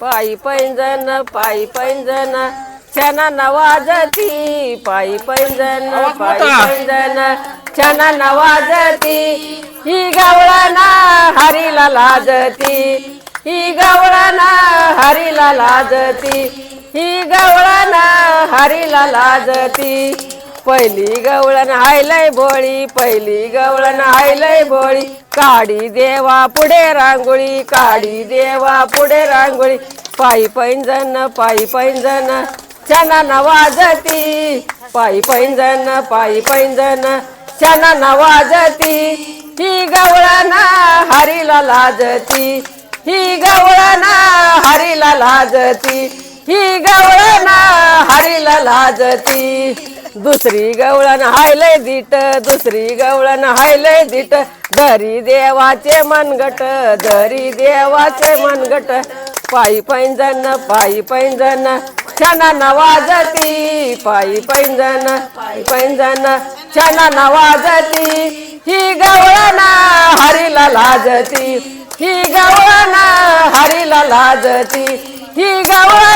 पायी पैंजण पायी पैंजण छाना वाजती. पायी पैंजण आवाज पायी. पैंजण छाना वाजती. ही गवळणा हरीला लाजती. ही गवळणा हरीला लाजती. ही गवळणा हरीला लाजती. पहिली गवळण हायलय भोळी पहिली गवळण हायलय भोळी. काडी देवा पुढे रांगोळी काडी देवा पुढे रांगोळी. पायी पैंजन पायी पैंजन छाना वाजती. पायी पैंजन पायी पैंजन छान वाजती. ही गवळण हरीला लाजती. ही गवळण हरीला लाजती. ही गवळण हरीला लाजती. दुसरी गवळण हायलय दिट दुसरी गवळण हायलय दिट. दरी देवाचे मनगट दरी देवाचे मनगट. पायी पैंजन पायी पैंजन छाना नवाजती पायी पैंजन पायी पैंजन छाना नवाजती ही गवळण हरीला लाजती. ही गवळण हरीला लाजती. ही गवळ